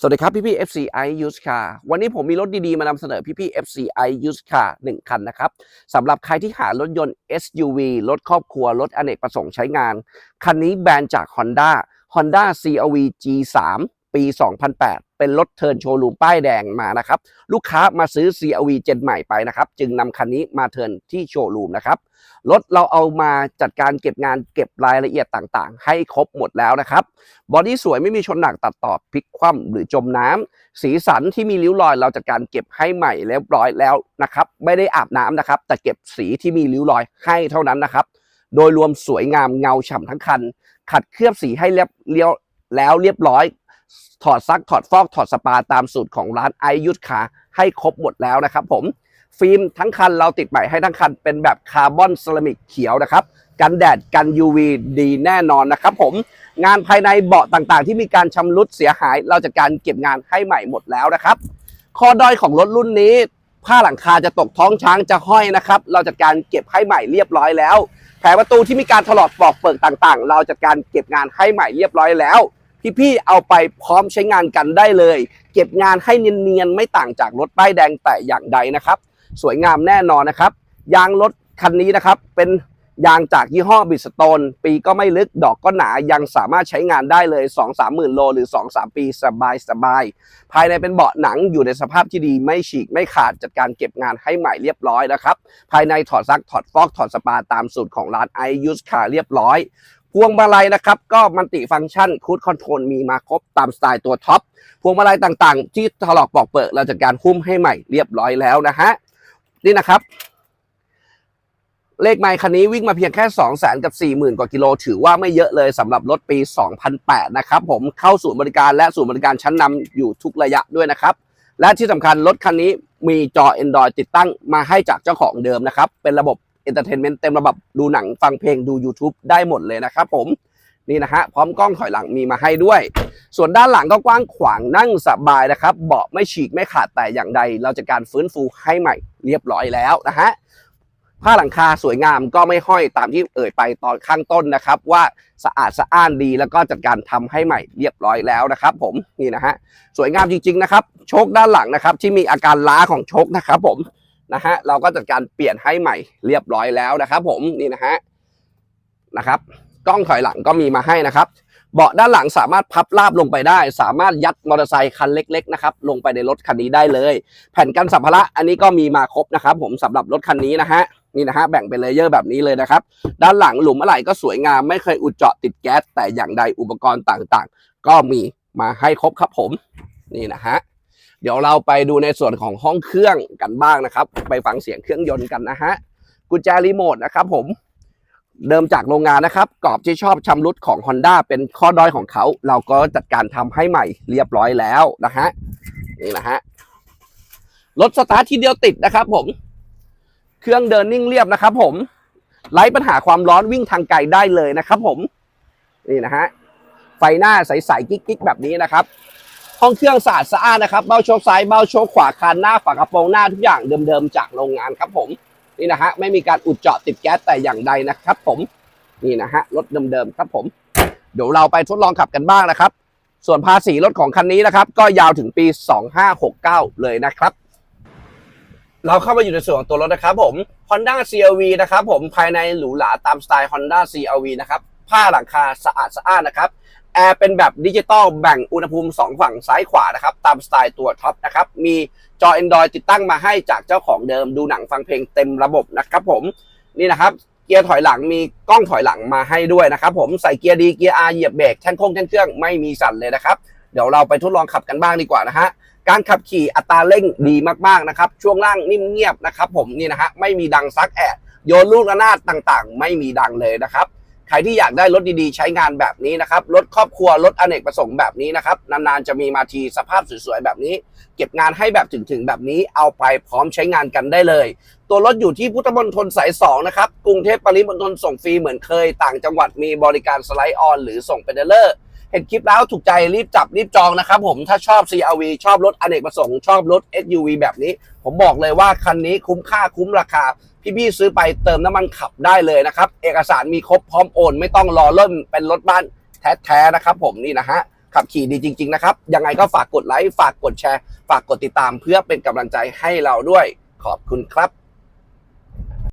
สวัสดีครับพี่พี่ FCI Used Car วันนี้ผมมีรถดีๆ มานำเสนอพี่พี่ FCI Used Car 1 คันนะครับสำหรับใครที่หารถยนต์ SUV รถครอบครัว รถอเนกประสงค์ใช้งาน คันนี้แบรนด์จาก Honda Honda CRV G3 ปี 2008 เป็นรถเทิร์นโชว์รูมป้ายแดงมานะครับ ลูกค้ามาซื้อ CRV เจนใหม่ไปนะครับ จึงนำคันนี้มาเทิร์นที่โชว์รูมนะครับ รถเราเอามาจัดการเก็บงานเก็บรายละเอียดต่างๆ ให้ครบหมดแล้วนะครับ บอดี้สวยไม่มีชนหนักตัดต่อพลิกคว่ำหรือจมน้ำ สีสันที่มีริ้วรอยเราจัดการเก็บให้ใหม่เรียบร้อยแล้วนะครับ ไม่ได้อาบน้ำนะครับ แต่เก็บสีที่มีริ้วรอยให้เท่านั้นนะครับโดยรวมสวยงามเงาฉ่ำทั้งคัน ขัดเคลือบสีให้เรียบเรียวแล้วเรียบร้อย ถอดซักถอดฟอกถอดสปาตามสูตรของร้านไอยุทธคาให้ครบหมดแล้วนะครับผมฟิล์มทั้งคันเราติดใหม่ให้ทั้งคันเป็นแบบคาร์บอนเซรามิกเขียวนะครับกันแดดกัน UV ดีแน่นอนนะครับผมงานภายในเบาะต่างๆ ที่มีการชำรุดเสียหาย เราจะการเก็บงานให้ใหม่หมดแล้วนะครับข้อด้อยของรถรุ่นนี้ผ้าหลังคาจะตกท้องช้างจะห้อยนะครับ เราจะการเก็บให้ใหม่เรียบร้อยแล้ว แผงประตูที่มีการถลอกปอกเปิกต่างๆ เราจะการเก็บงานให้ใหม่เรียบร้อยแล้ว พี่ๆเอาไปพร้อมใช้งานกันได้เลย เก็บงานให้เนียนๆไม่ต่างจากรถป้ายแดงแต่อย่างใดนะครับ สวยงามแน่นอนนะครับ ยางรถคันนี้นะครับเป็นยางจากยี่ห้อบิสโตน ปีก็ไม่ลึกดอกก็หนายังสามารถใช้งานได้เลย 2 3 หมื่นโลหรือ 2 3 ปีสบายสบายๆภายในเป็นเบาะหนังอยู่ในสภาพที่ดีไม่ฉีกไม่ขาดจัดการเก็บงานให้ใหม่เรียบร้อยนะครับ ภายในถอดซักถอดฟอกถอดสปาตามสูตรของร้านไอยูสคาเรียบร้อย พวงมาลัยนะครับ ก็มันติฟังก์ชันคูดคอนโทรลมีมาครบตามสไตล์ตัวท็อปพวงมาลัยต่างๆ ที่ถลอกปอกเปิดเราจัดการหุ้มให้ใหม่เรียบร้อยแล้วนะฮะนี่นะครับ เลขไมค์คันนี้วิ่งมาเพียงแค่2 0 0 0 0 0กับ 40,000 กว่ากิโล ถือว่าไม่เยอะเลยสำหรับรถปี 2008 นะครับ ผมเข้าศูนย์บริการและศูนย์บริการชั้นนำอยู่ทุกระยะด้วยนะครับและที่สำคัญรถคันนี้มีจอ Android ติดตั้งมาให้จากเจ้าของเดิมนะครับ เป็นระบบ Entertainment เต็มระบบดูหนังฟังเพลงดู YouTube ได้หมดเลยนะครับผมนี่นะฮะพร้อมกล้องถอยหลังมีมาให้ด้วย ส่วนด้านหลังก็กว้างขวางนั่งสบายนะครับเบาะไม่ฉีกไม่ขาดแต่อย่างใด เราจะการฟื้นฟูให้ใหม่เรียบร้อยแล้วนะฮะผ้าหลังคาสวยงามก็ไม่ห้อยตามที่เอ่ยไปตอนข้างต้นนะครับ ว่าสะอาดสะอ้านดีแล้วก็จัดการทำให้ใหม่เรียบร้อยแล้วนะครับ ผมนี่นะฮะสวยงามจริง ๆ นะครับ โชคด้านหลังนะครับ ที่มีอาการล้าของโชคนะครับ ผม นะฮะเราก็จัดการเปลี่ยนให้ใหม่เรียบร้อยแล้วนะครับ ผมนี่นะฮะนะครับ กล้องถอยหลังก็มีมาให้นะครับ เบาะด้านหลังสามารถพับราบลงไปได้ สามารถยัดมอเตอร์ไซค์คันเล็ก ๆ นะครับ ลงไปในรถคันนี้ได้เลย แผ่นกันสัมภาระอันนี้ก็มีมาครบนะครับ ผมสำหรับรถคันนี้นะฮะนี่นะฮะแบ่งเป็นเลเยอร์แบบนี้เลยนะครับ ด้านหลังหลุมอะไหล่ก็สวยงามไม่เคยอุดเจาะติดแก๊สแต่อย่างใดอุปกรณ์ต่างๆ ก็มีมาให้ครบครับผม นี่นะฮะ เดี๋ยวเราไปดูในส่วนของห้องเครื่องกันบ้างนะครับ ไปฟังเสียงเครื่องยนต์กันนะฮะกุญแจรีโมทนะครับผมเดิมจากโรงงานนะครับกรอบที่ชอบชำรุดของ Honda เป็นข้อด้อยของเขา เราก็จัดการทำให้ใหม่เรียบร้อยแล้วนะฮะนี่นะฮะรถสตาร์ททีเดียวติดนะครับผม เครื่องเดินนิ่งเรียบนะครับผมไร้ปัญหาความร้อนวิ่งทางไกลได้เลยนะครับผม นี่นะฮะไฟหน้าใสๆกิ๊กๆแบบนี้นะครับ ห้องเครื่องสะอาดสะอานนะครับเบ้าโชคซ้ายเบ้าโชคขวาคานหน้าฝากระโปรงหน้าทุกอย่างเดิมๆจากโรงงานครับผมนี่นะฮะไม่มีการอุดเจาะติดแก๊สแต่อย่างใดนะครับผมนี่นะฮะรถเดิมๆครับผมเดี๋ยวเราไปทดลองขับกันบ้างนะครับ ส่วนภาษีรถของคันนี้นะครับ ก็ยาวถึงปี 2569 เลยนะครับ เราเข้ามาอยู่ในส่วนของตัวรถนะครับผม Honda CRV นะครับผมภายในหรูหราตามสไตล์ Honda CRV นะครับผ้าหลังคาสะอาดสะอานนะครับ แอร์เป็นแบบดิจิตอลแบ่งอุณหภูมิ 2 ฝั่งซ้ายขวานะครับ ตามสไตล์ตัวท็อปนะครับ มีจอ Android ติดตั้งมาให้จากเจ้าของเดิมดูหนังฟังเพลงเต็มระบบนะครับผมนี่นะครับเกียร์ถอยหลังมีกล้องถอยหลังมาให้ด้วยนะครับผมใส่เกียร์ดีเกียร์ R เหยียบเบรกแท่นโค้งแท่นเครื่องไม่มีสั่นเลยนะครับเดี๋ยวเราไปทดลองขับกันบ้างดีกว่านะฮะการขับขี่อัตราเร่งดีมากๆนะครับ ช่วงล่างนิ่มเงียบนะครับผมนี่นะฮะไม่มีดังซักแอะโยนลูกระนาดต่างๆ ไม่มีดังเลยนะครับ ใครที่อยากได้รถดีๆ ใช้งานแบบนี้นะครับ รถครอบครัว รถอเนกประสงค์แบบนี้นะครับ นานๆ จะมีมาทีสภาพสวยๆ แบบนี้ เก็บงานให้แบบถึงๆ แบบนี้ เอาไปพร้อมใช้งานกันได้เลย ตัวรถอยู่ที่พุทธมณฑลสาย 2 นะครับ กรุงเทพปริมณฑลส่งฟรีเหมือนเคย ต่างจังหวัดมีบริการสไลด์ออน หรือส่งเป็นเดลเลอร์ เห็นคลิปแล้วถูกใจรีบจับรีบจองนะครับผมถ้าชอบ CRV ชอบรถอเนกประสงค์ชอบรถ SUV แบบนี้ ผมบอกเลยว่าคันนี้คุ้มค่าคุ้มราคา พี่ๆซื้อไปเติมน้ำมันขับได้เลยนะครับ เอกสารมีครบพร้อมโอน ไม่ต้องรอเริ่มเป็นรถบ้านแท้ๆนะครับผมนี่นะฮะขับขี่ดีจริง ๆ นะครับ ยังไงก็ฝากกดไลค์ ฝากกดแชร์ ฝากกดติดตามเพื่อเป็นกำลังใจให้เราด้วย ขอบคุณครับ